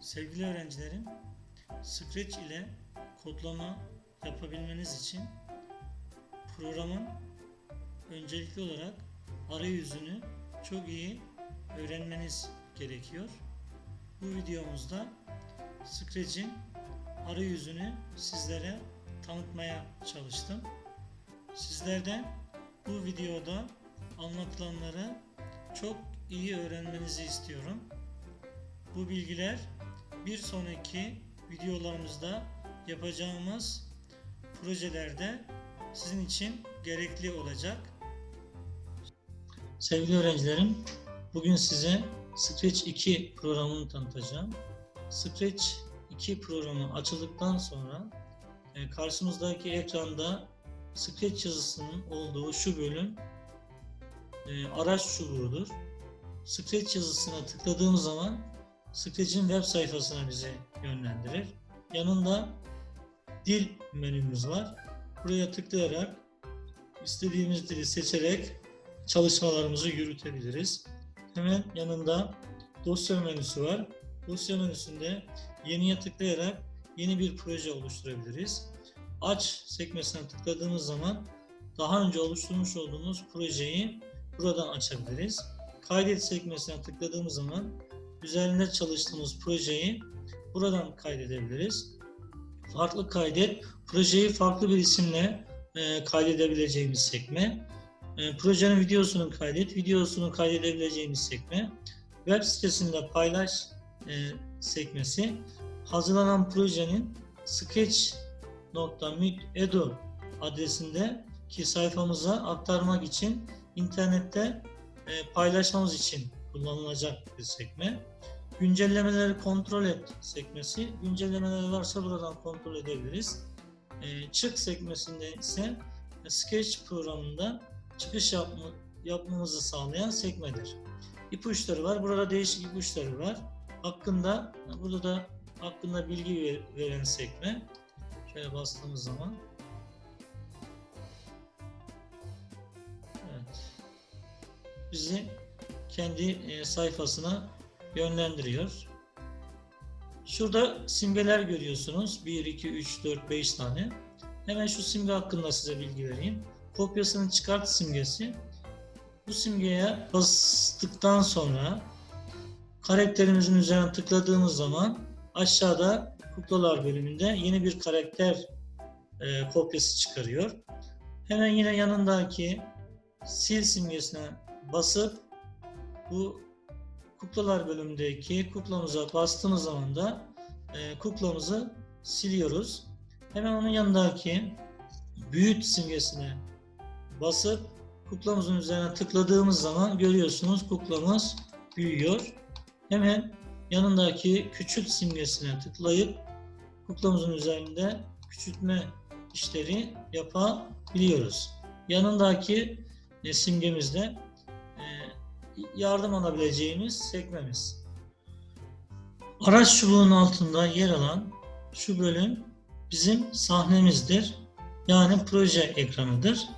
Sevgili öğrencilerim, Scratch ile kodlama yapabilmeniz için programın öncelikli olarak arayüzünü çok iyi öğrenmeniz gerekiyor. Bu videomuzda Scratch'in arayüzünü sizlere tanıtmaya çalıştım. Sizlerden bu videoda anlatılanları çok iyi öğrenmenizi istiyorum. Bu bilgiler bir sonraki videolarımızda yapacağımız projelerde sizin için gerekli olacak. Sevgili öğrencilerim, bugün size Scratch 2 programını tanıtacağım. Scratch 2 programı açıldıktan sonra karşımızdaki ekranda Scratch yazısının olduğu şu bölüm e, araç çubuğudur. Scratch yazısına tıkladığımız zaman Scratch'in web sayfasına bizi yönlendirir. Yanında dil menümüz var. Buraya tıklayarak istediğimiz dili seçerek çalışmalarımızı yürütebiliriz. Hemen yanında dosya menüsü var. Dosya menüsünde yeniye tıklayarak yeni bir proje oluşturabiliriz. Aç sekmesine tıkladığımız zaman daha önce oluşturmuş olduğumuz projeyi buradan açabiliriz. Kaydet sekmesine tıkladığımız zaman üzerinde çalıştığımız projeyi buradan kaydedebiliriz. Farklı kaydet, projeyi farklı bir isimle e, kaydedebileceğimiz sekme. E, projenin videosunu kaydet, videosunu kaydedebileceğimiz sekme. Web sitesinde paylaş e, sekmesi. Hazırlanan projenin sketch.mit.edu adresinde ki sayfamıza aktarmak için internette e, paylaşmamız için kullanılacak bir sekme. Güncellemeleri kontrol et sekmesi. Güncellemeler varsa buradan kontrol edebiliriz. E, çık sekmesinde ise Sketch programında çıkış yapma, yapmamızı sağlayan sekmedir. İpuçları var. Burada değişik ipuçları var. Hakkında, burada da hakkında bilgi ver- veren sekme. Şöyle bastığımız zaman. Evet. Bizi kendi e, sayfasına yönlendiriyor. Şurada simgeler görüyorsunuz. 1, 2, 3, 4, 5 tane. Hemen şu simge hakkında size bilgi vereyim. Kopyasını çıkart simgesi. Bu simgeye bastıktan sonra karakterimizin üzerine tıkladığımız zaman aşağıda kuklalar bölümünde yeni bir karakter e, kopyası çıkarıyor. Hemen yine yanındaki sil simgesine basıp bu kuklalar bölümündeki kuklamıza bastığımız zaman da e, kuklamızı siliyoruz. Hemen onun yanındaki büyüt simgesine basıp kuklamızın üzerine tıkladığımız zaman görüyorsunuz kuklamız büyüyor. Hemen yanındaki küçült simgesine tıklayıp kuklamızın üzerinde küçültme işleri yapabiliyoruz. Yanındaki e, simgemizde e, yardım alabileceğimiz sekmemiz. Araç çubuğunun altında yer alan şu bölüm bizim sahnemizdir. Yani proje ekranıdır.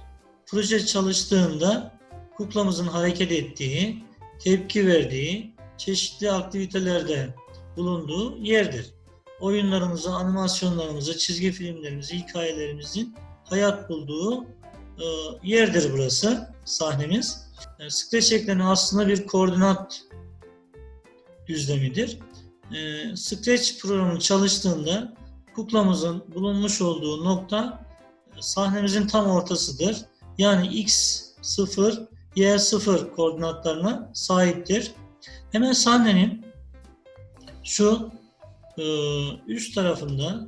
Proje çalıştığında kuklamızın hareket ettiği, tepki verdiği, çeşitli aktivitelerde bulunduğu yerdir. Oyunlarımızı, animasyonlarımızı, çizgi filmlerimizi, hikayelerimizin hayat bulduğu e, yerdir burası, sahnemiz. E, Scratch ekranı aslında bir koordinat düzlemidir. E, Scratch programı çalıştığında kuklamızın bulunmuş olduğu nokta e, sahnemizin tam ortasıdır. Yani x 0, y 0 koordinatlarına sahiptir. Hemen sahnenin şu e, üst tarafında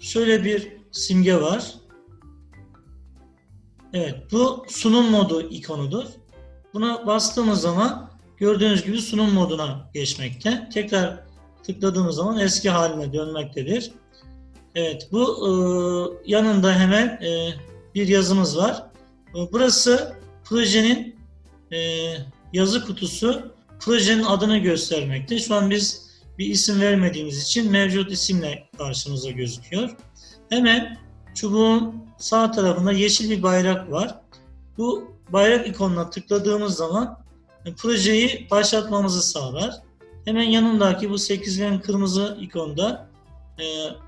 şöyle bir simge var. Evet, bu sunum modu ikonudur. Buna bastığımız zaman gördüğünüz gibi sunum moduna geçmekte. Tekrar tıkladığımız zaman eski haline dönmektedir. Evet, bu e, yanında hemen e, bir yazımız var. E, burası projenin e, yazı kutusu. Projenin adını göstermekte. Şu an biz bir isim vermediğimiz için mevcut isimle karşımıza gözüküyor. Hemen çubuğun sağ tarafında yeşil bir bayrak var. Bu bayrak ikonuna tıkladığımız zaman e, projeyi başlatmamızı sağlar. Hemen yanındaki bu sekizgen kırmızı ikonda e,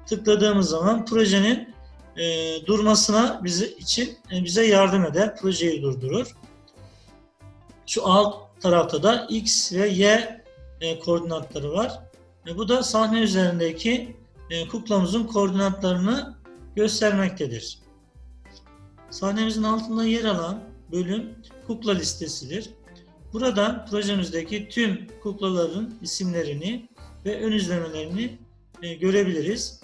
tıkladığımız zaman projenin e, durmasına bizi için e, bize yardım eder, projeyi durdurur. Şu alt tarafta da X ve Y e, koordinatları var. E, bu da sahne üzerindeki e, kuklamızın koordinatlarını göstermektedir. Sahnemizin altında yer alan bölüm kukla listesidir. Burada projemizdeki tüm kuklaların isimlerini ve ön izlemelerini e, görebiliriz.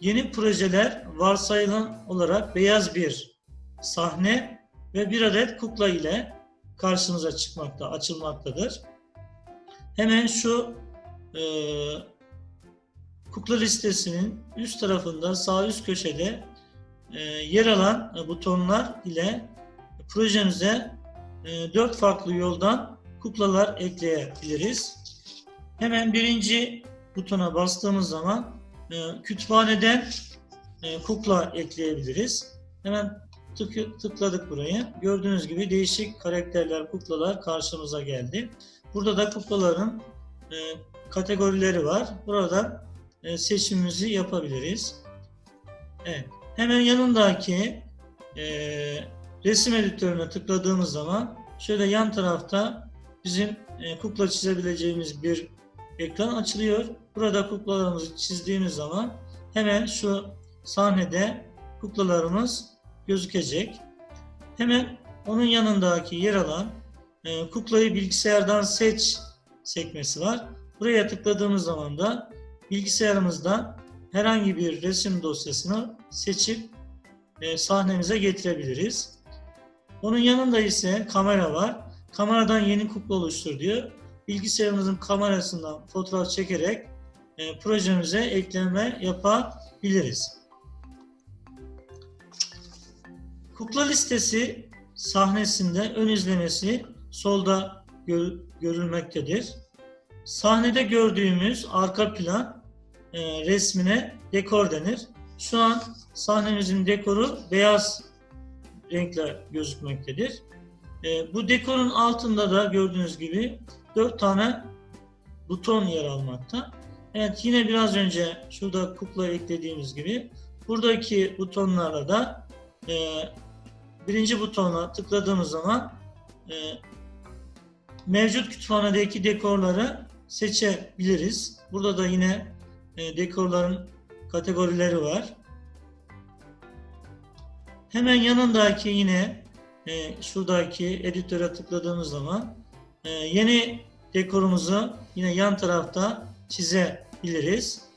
Yeni projeler varsayılan olarak beyaz bir sahne ve bir adet kukla ile karşımıza çıkmakta, açılmaktadır. Hemen şu e, kukla listesinin üst tarafında sağ üst köşede e, yer alan butonlar ile projemize e, dört farklı yoldan kuklalar ekleyebiliriz. Hemen birinci butona bastığımız zaman e, kütüphaneden e, kukla ekleyebiliriz. Hemen tık, tıkladık burayı. Gördüğünüz gibi değişik karakterler, kuklalar karşımıza geldi. Burada da kuklaların e, kategorileri var. Burada e, seçimimizi yapabiliriz. Evet. Hemen yanındaki e, resim editörüne tıkladığımız zaman şöyle yan tarafta bizim e, kukla çizebileceğimiz bir ekran açılıyor. Burada kuklalarımızı çizdiğimiz zaman hemen şu sahnede kuklalarımız gözükecek. Hemen onun yanındaki yer alan e, kuklayı bilgisayardan seç sekmesi var. Buraya tıkladığımız zaman da bilgisayarımızdan herhangi bir resim dosyasını seçip e, sahnemize getirebiliriz. Onun yanında ise kamera var. Kameradan yeni kukla oluştur diyor. Bilgisayarımızın kamerasından fotoğraf çekerek e, projemize ekleme yapabiliriz. Kukla listesi sahnesinde ön izlemesi solda gör, görülmektedir. Sahnede gördüğümüz arka plan e, resmine dekor denir. Şu an sahnemizin dekoru beyaz renkle gözükmektedir. E, bu dekorun altında da gördüğünüz gibi dört tane buton yer almakta. Evet yine biraz önce şurada kukla eklediğimiz gibi buradaki butonlarla da e, birinci butona tıkladığımız zaman e, mevcut kütüphanedeki dekorları seçebiliriz. Burada da yine e, dekorların kategorileri var. Hemen yanındaki yine e, şuradaki editöre tıkladığımız zaman e, yeni dekorumuzu yine yan tarafta çizebiliriz.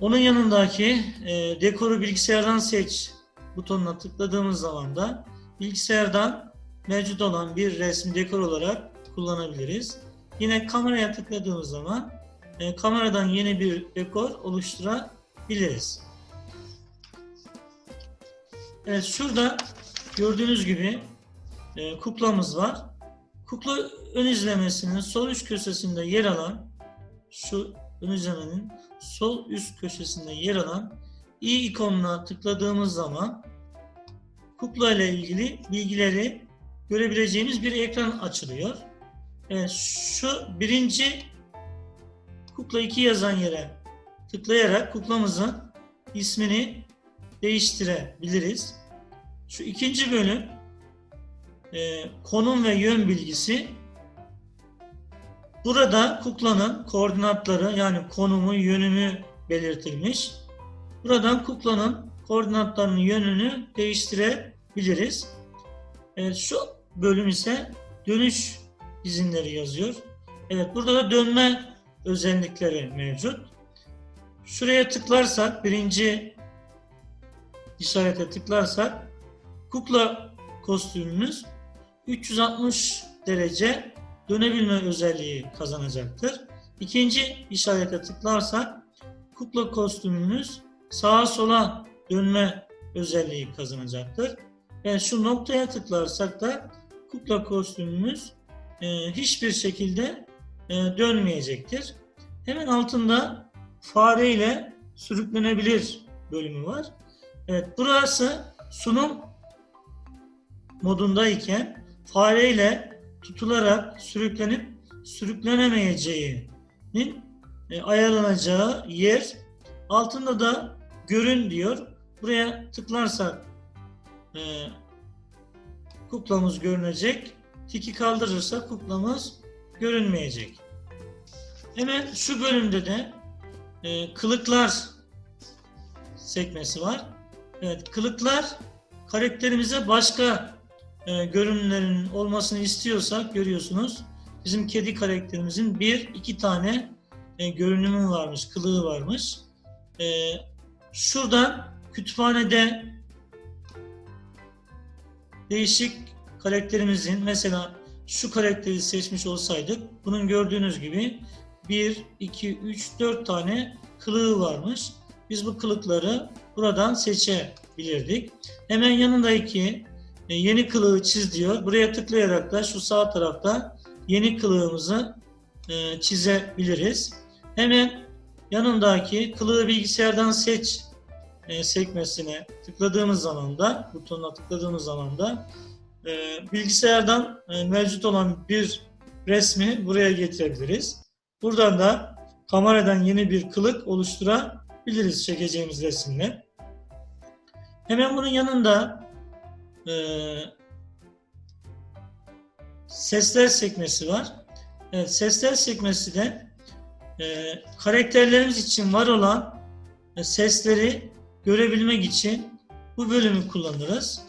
Onun yanındaki e, dekoru bilgisayardan seç butonuna tıkladığımız zaman da bilgisayardan mevcut olan bir resmi dekor olarak kullanabiliriz. Yine kameraya tıkladığımız zaman e, kameradan yeni bir dekor oluşturabiliriz. Evet şurada gördüğünüz gibi e, kuklamız var. Kukla ön izlemesinin sol üst köşesinde yer alan şu ön izlemenin sol üst köşesinde yer alan i ikonuna tıkladığımız zaman kukla ile ilgili bilgileri görebileceğimiz bir ekran açılıyor. Evet, şu birinci kukla 2 yazan yere tıklayarak kuklamızın ismini değiştirebiliriz. Şu ikinci bölüm e, konum ve yön bilgisi. Burada kuklanın koordinatları yani konumu, yönümü belirtilmiş. Buradan kuklanın koordinatlarının yönünü değiştirebiliriz. Evet, şu bölüm ise dönüş izinleri yazıyor. Evet burada da dönme özellikleri mevcut. Şuraya tıklarsak birinci işarete tıklarsak kukla kostümümüz 360 derece dönebilme özelliği kazanacaktır. İkinci işarete tıklarsak kukla kostümümüz sağa sola dönme özelliği kazanacaktır. Yani şu noktaya tıklarsak da kukla kostümümüz e, hiçbir şekilde e, dönmeyecektir. Hemen altında fare ile sürüklenebilir bölümü var. Evet burası sunum modundayken fare ile tutularak sürüklenip sürüklenemeyeceğinin e, ayarlanacağı yer. Altında da görün diyor. Buraya tıklarsak e, kuklamız görünecek. Tiki kaldırırsa kuklamız görünmeyecek. Hemen şu bölümde de e, kılıklar sekmesi var. Evet, kılıklar karakterimize başka e, görünümlerin olmasını istiyorsak görüyorsunuz. Bizim kedi karakterimizin bir, iki tane e, görünümü varmış, kılığı varmış. E, şuradan kütüphanede değişik karakterimizin mesela şu karakteri seçmiş olsaydık bunun gördüğünüz gibi 1, 2, 3, 4 tane kılığı varmış. Biz bu kılıkları buradan seçebilirdik. Hemen yanındaki yeni kılığı çiz diyor. Buraya tıklayarak da şu sağ tarafta yeni kılığımızı e, çizebiliriz. Hemen yanındaki kılığı bilgisayardan seç e, sekmesine tıkladığımız zaman da butonuna tıkladığımız zaman da e, bilgisayardan e, mevcut olan bir resmi buraya getirebiliriz. Buradan da kameradan yeni bir kılık oluşturabiliriz çekeceğimiz resimle. Hemen bunun yanında e, sesler sekmesi var. Evet, sesler sekmesi de e, karakterlerimiz için var olan e, sesleri görebilmek için bu bölümü kullanırız.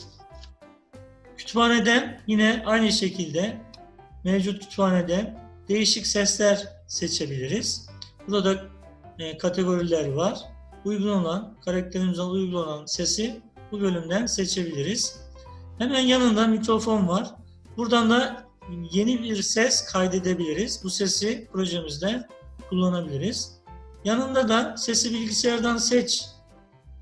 Kütüphaneden yine aynı şekilde mevcut kütüphanede değişik sesler seçebiliriz. Burada da e, kategoriler var. Uygun olan, karakterimize uygun olan sesi bu bölümden seçebiliriz. Hemen yanında mikrofon var. Buradan da yeni bir ses kaydedebiliriz. Bu sesi projemizde kullanabiliriz. Yanında da sesi bilgisayardan seç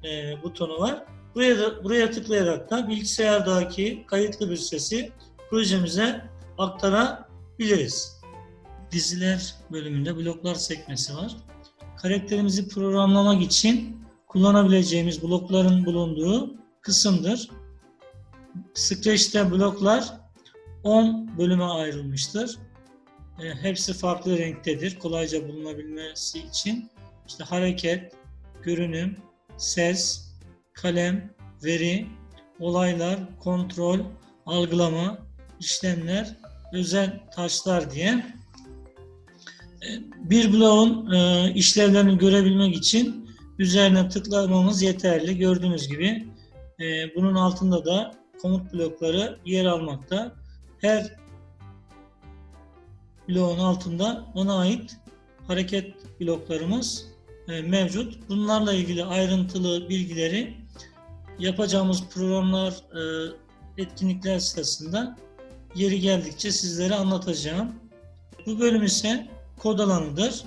e, butonu var. Buraya da, buraya tıklayarak da bilgisayardaki kayıtlı bir sesi projemize aktarabiliriz. Diziler bölümünde bloklar sekmesi var. Karakterimizi programlamak için kullanabileceğimiz blokların bulunduğu kısımdır. Scratch'te bloklar 10 bölüme ayrılmıştır. E, hepsi farklı renktedir. Kolayca bulunabilmesi için işte hareket, görünüm, ses, kalem, veri, olaylar, kontrol, algılama, işlemler, özel taşlar diye e, bir bloğun e, işlevlerini görebilmek için üzerine tıklamamız yeterli. Gördüğünüz gibi e, bunun altında da komut blokları yer almakta. Her bloğun altında ona ait hareket bloklarımız mevcut. Bunlarla ilgili ayrıntılı bilgileri yapacağımız programlar, e, etkinlikler sırasında yeri geldikçe sizlere anlatacağım. Bu bölüm ise kod alanıdır.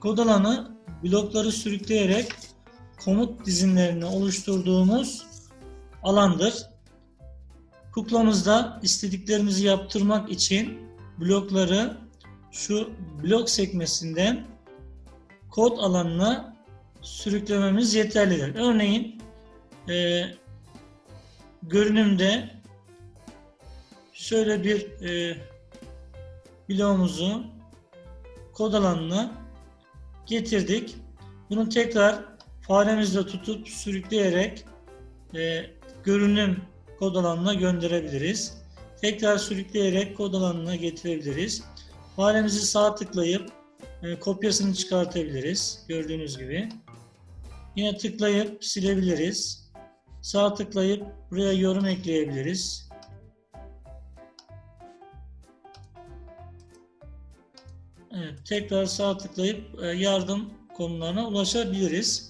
Kod alanı blokları sürükleyerek komut dizinlerini oluşturduğumuz alandır. Kuklamızda istediklerimizi yaptırmak için blokları şu blok sekmesinden kod alanına sürüklememiz yeterlidir. Örneğin e, görünümde şöyle bir e, bloğumuzu kod alanına getirdik. Bunu tekrar faremizle tutup sürükleyerek e, görünüm kod alanına gönderebiliriz. Tekrar sürükleyerek kod alanına getirebiliriz. Faremizi sağ tıklayıp e, kopyasını çıkartabiliriz. Gördüğünüz gibi. Yine tıklayıp silebiliriz. Sağ tıklayıp buraya yorum ekleyebiliriz. Evet, tekrar sağ tıklayıp e, yardım konularına ulaşabiliriz.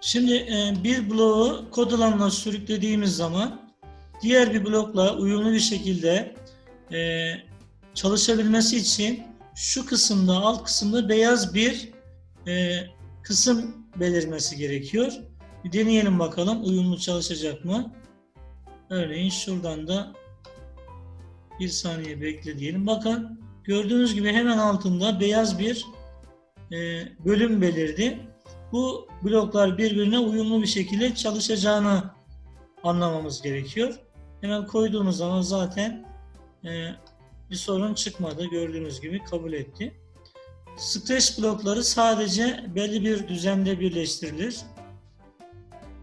Şimdi e, bir bloğu kod alanına sürüklediğimiz zaman diğer bir blokla uyumlu bir şekilde e, çalışabilmesi için şu kısımda alt kısımda beyaz bir kısım belirmesi gerekiyor. Bir deneyelim bakalım uyumlu çalışacak mı? Örneğin şuradan da Bir saniye bekle diyelim. Bakın gördüğünüz gibi hemen altında beyaz bir e, bölüm belirdi. Bu bloklar birbirine uyumlu bir şekilde çalışacağını anlamamız gerekiyor. Hemen koyduğumuz zaman zaten e, bir sorun çıkmadı. Gördüğünüz gibi kabul etti. Scratch blokları sadece belli bir düzende birleştirilir.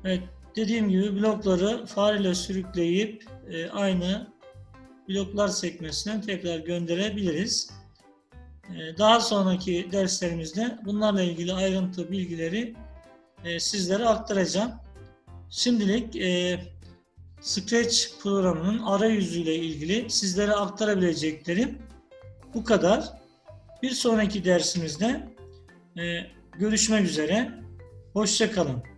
Evet, dediğim gibi blokları fareyle sürükleyip e, aynı bloklar sekmesinden tekrar gönderebiliriz. E, daha sonraki derslerimizde bunlarla ilgili ayrıntı bilgileri e, sizlere aktaracağım. Şimdilik e, Scratch programının arayüzüyle ilgili sizlere aktarabileceklerim bu kadar. Bir sonraki dersimizde e, görüşmek üzere. Hoşçakalın.